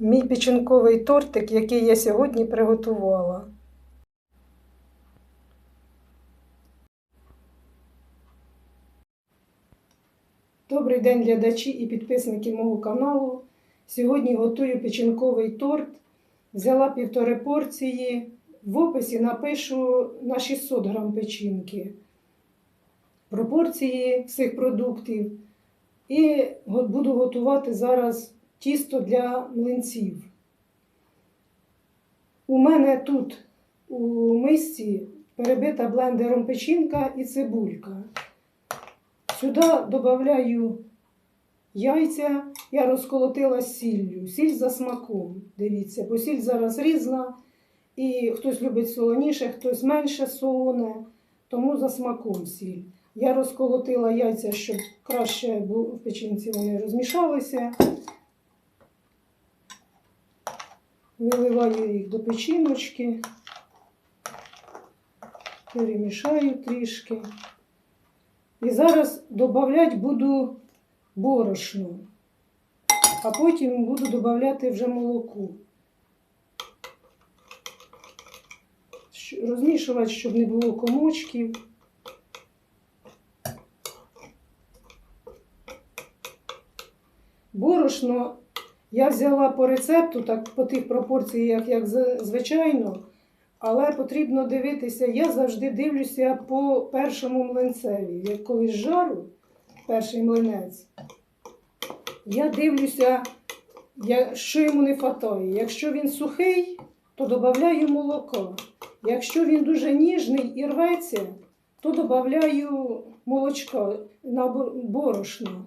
Мій печінковий тортик, який я сьогодні приготувала. Добрий день, глядачі і підписники мого каналу. Сьогодні готую печінковий торт. Взяла півтори порції. В описі напишу на 600 грам печінки. Пропорції всіх продуктів. І буду готувати зараз тісто для млинців. У мене тут у мисці перебита блендером печінка і цибулька. Сюди додаю яйця, я розколотила сіллю, сіль за смаком. Дивіться, бо сіль зараз різна, і хтось любить солоніше, хтось менше солоне, тому за смаком сіль. Я розколотила яйця, щоб краще в печінці вони розмішалися. Виливаю їх до печіночки, перемішаю трішки. І зараз додавати буду борошно, а потім буду додавати вже молоко. Розмішувати, щоб не було комочків. Борошно я взяла по рецепту, так по тих пропорціях, як звичайно, але потрібно дивитися, я завжди дивлюся по першому млинцеві. Як коли жару перший млинець, я дивлюся, що йому не вистачає. Якщо він сухий, то додаю молоко. Якщо він дуже ніжний і рветься, то додаю молочка на борошно.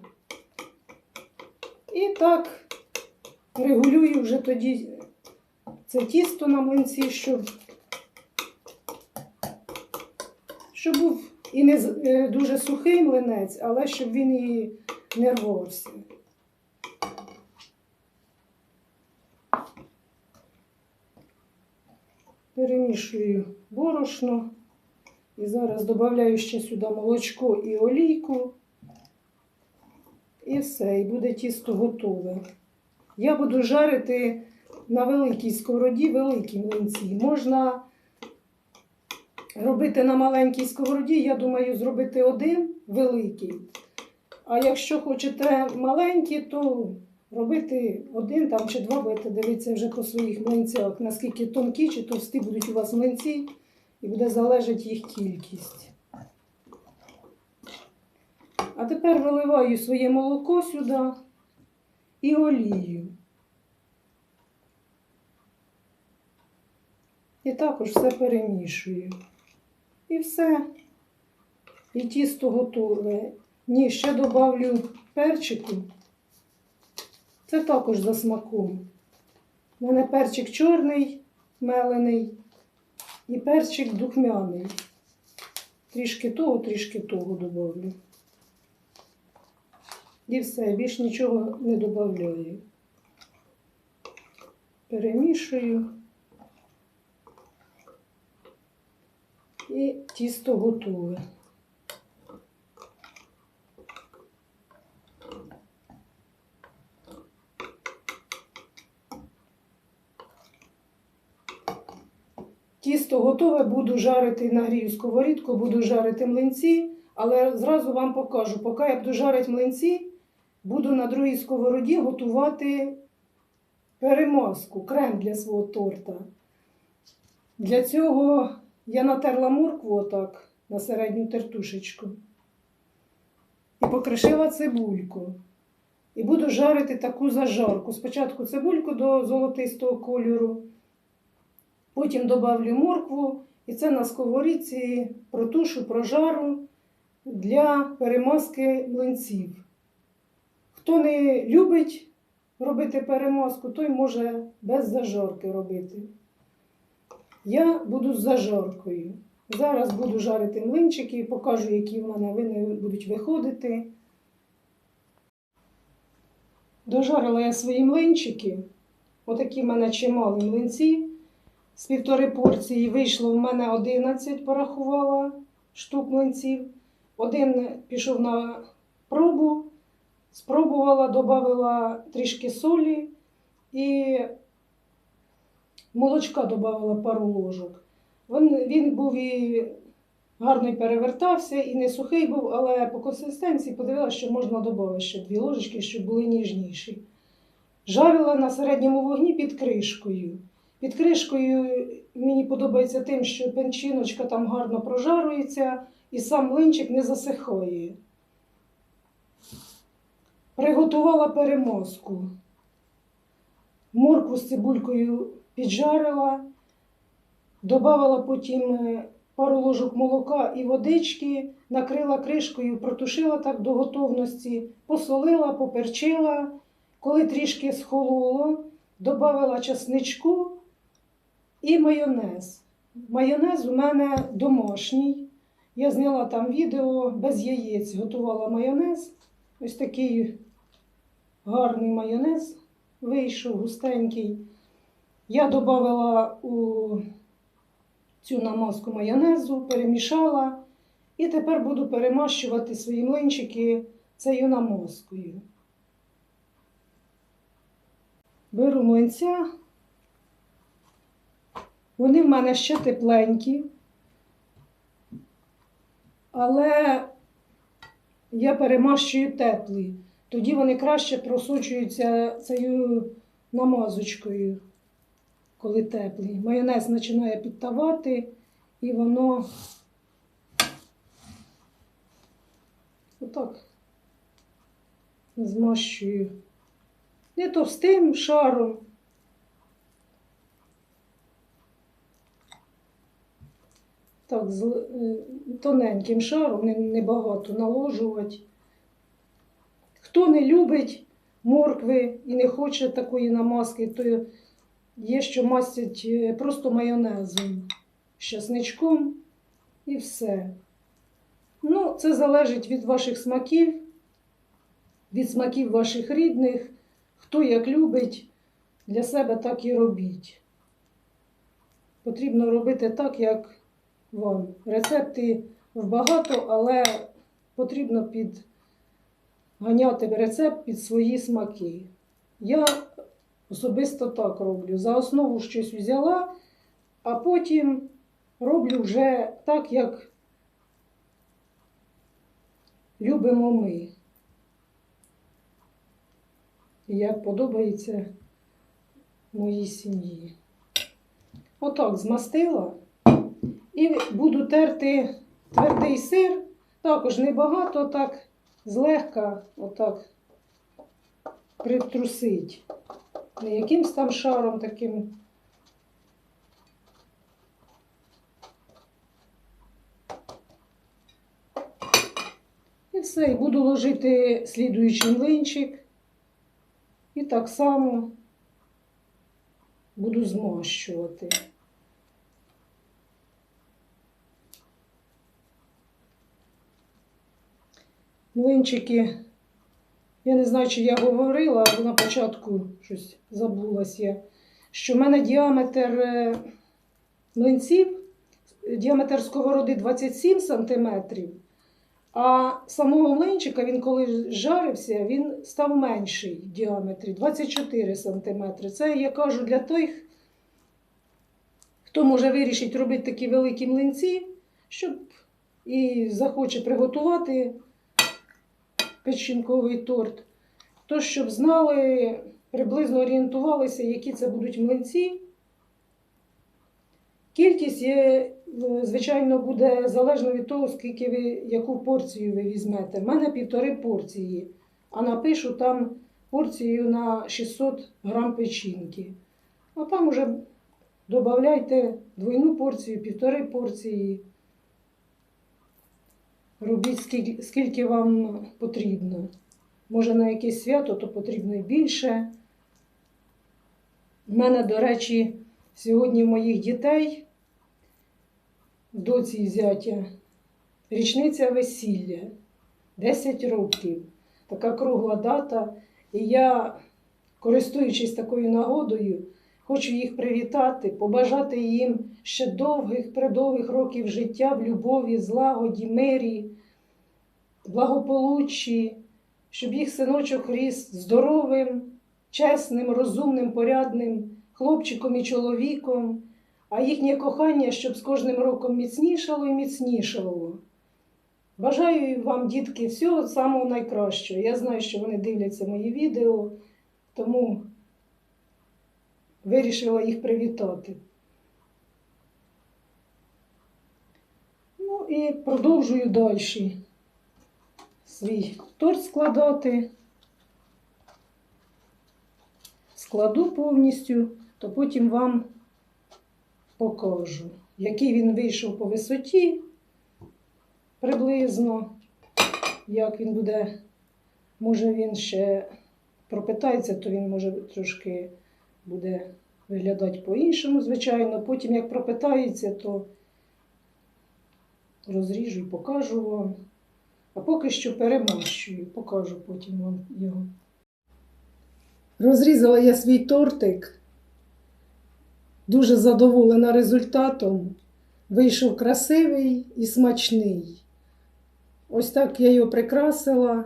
І так регулюю вже тоді це тісто на млинці, щоб, щоб був і не е, дуже сухий млинець, але щоб він і не рвався. Перемішую борошно і зараз додаю ще сюди молочко і олійку. І все, і буде тісто готове. Я буду жарити на великій сковороді великі млинці. Можна робити на маленькій сковороді, я думаю, зробити один великий. А якщо хочете маленькі, то робити один там чи два, будете дивитися вже по своїх млинцях, наскільки тонкі чи товсті будуть у вас млинці, і буде залежати їх кількість. А тепер виливаю своє молоко сюди і олію. І також все перемішую. І все. І тісто готове. Ні, ще додавлю перчику. Це також за смаком. У мене перчик чорний, мелений, і перчик духмяний. Трішки того, трішки того додавлю. І все, більш нічого не додаю. Перемішую. І тісто готове. Тісто готове, буду жарити нагрію сковорідку, буду жарити млинці, але зразу вам покажу, поки я буду жарити млинці, буду на другій сковороді готувати перемазку, крем для свого торта. Для цього я натерла моркву отак на середню тертушечку і покришила цибульку. І буду жарити таку зажарку. Спочатку цибульку до золотистого кольору, потім додавлю моркву, і це на сковорідці протушу, прожару для перемазки млинців. Хто не любить робити перемазку, той може без зажарки робити. Я буду з зажаркою. Зараз буду жарити млинчики, покажу, які в мене вони будуть виходити. Дожарила я свої млинчики. Отакі в мене чималі млинці. З півтори порції вийшло в мене 11, порахувала штук млинців. Один пішов на пробу, спробувала, додала трішки солі і молочка додавала пару ложок. Він, він був і гарно перевертався, і не сухий був, але по консистенції подивилася, що можна додати ще дві ложечки, щоб були ніжніші. Жарила на середньому вогні під кришкою. Під кришкою мені подобається тим, що пенчиночка там гарно прожарується і сам млинчик не засихає. Приготувала перемозку. Моркву з цибулькою піджарила, додавала потім е, пару ложок молока і водички, накрила кришкою, протушила так до готовності, посолила, поперчила. Коли трішки схололо, додавала часничку і майонез. Майонез у мене домашній. Я зняла там відео без яєць, готувала майонез. Ось такий гарний майонез вийшов, густенький. Я додала у цю намазку майонезу, перемішала і тепер буду перемащувати свої млинчики цією намазкою. Беру млинця. Вони в мене ще тепленькі, але я перемащую теплі. Тоді вони краще просочуються цією намазочкою, коли теплі. Майонез починає підтавати і воно отак змащую. Не товстим шаром. Так, з е, тоненьким шаром, небагато наложувати. Хто не любить моркви і не хоче такої намазки, то є, що мастять е, просто майонезом, з часничком і все. Ну, це залежить від ваших смаків, від смаків ваших рідних. Хто як любить, для себе так і робіть. Потрібно робити так, як вам. Рецепти багато, але потрібно підганяти рецепт під свої смаки. Я особисто так роблю. За основу щось взяла, а потім роблю вже так, як любимо ми. І як подобається моїй сім'ї. Отак змастила. І буду терти твердий сир, також небагато, так злегка, отак притрусить. Не якимсь там шаром таким. І все, і буду ложити слідуючий млинчик. І так само буду змащувати. Млинчики, я не знаю, чи я говорила, або на початку щось забулась я, що в мене діаметр е, млинців, діаметр сковороди 27 см, а самого млинчика, він коли жарився, він став менший в діаметрі 24 см. Це я кажу для тих, хто може вирішити робити такі великі млинці, щоб і захоче приготувати печінковий торт, то щоб знали, приблизно орієнтувалися, які це будуть млинці. Кількість є, е, звичайно, буде залежно від того, скільки ви, яку порцію ви візьмете. У мене півтори порції, а напишу там порцію на 600 грам печінки. А там уже додавайте двойну порцію, півтори порції. Робіть скільки, скільки вам потрібно. Може, на якесь свято, то потрібно більше. У мене, до речі, сьогодні моїх дітей, доці і зятя, річниця весілля 10 років. Така кругла дата. І я, користуючись такою нагодою, хочу їх привітати, побажати їм ще довгих, предовгих років життя в любові, злагоді, мирі, благополуччі, щоб їх синочок ріс здоровим, чесним, розумним, порядним хлопчиком і чоловіком, а їхнє кохання, щоб з кожним роком міцнішало і міцнішало. Бажаю вам, дітки, всього самого найкращого. Я знаю, що вони дивляться мої відео, тому вирішила їх привітати. Ну і продовжую далі свій торт складати. Складу повністю, то потім вам покажу, який він вийшов по висоті приблизно, як він буде, може він ще пропитається, то він може трошки буде виглядати по-іншому, звичайно. Потім, як пропитається, то розріжу і покажу вам. А поки що перемащую, покажу потім вам його. Розрізала я свій тортик. Дуже задоволена результатом. Вийшов красивий і смачний. Ось так я його прикрасила,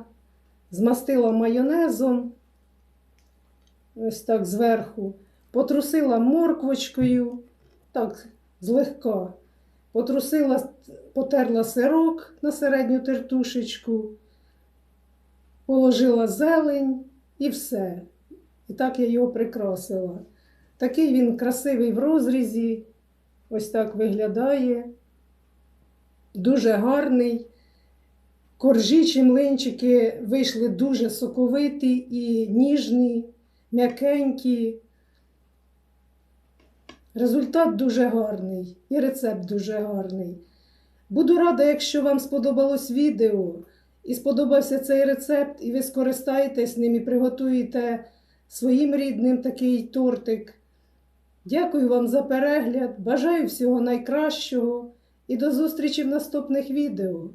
змастила майонезом, ось так зверху, потрусила морквочкою, так злегка. Потрусила, потерла сирок на середню тертушечку, положила зелень і все. І так я його прикрасила. Такий він красивий в розрізі, ось так виглядає. Дуже гарний. Коржі чи млинчики вийшли дуже соковиті і ніжні, м'якенькі. Результат дуже гарний і рецепт дуже гарний. Буду рада, якщо вам сподобалось відео і сподобався цей рецепт, і ви скористаєтесь ним і приготуєте своїм рідним такий тортик. Дякую вам за перегляд, бажаю всього найкращого і до зустрічі в наступних відео.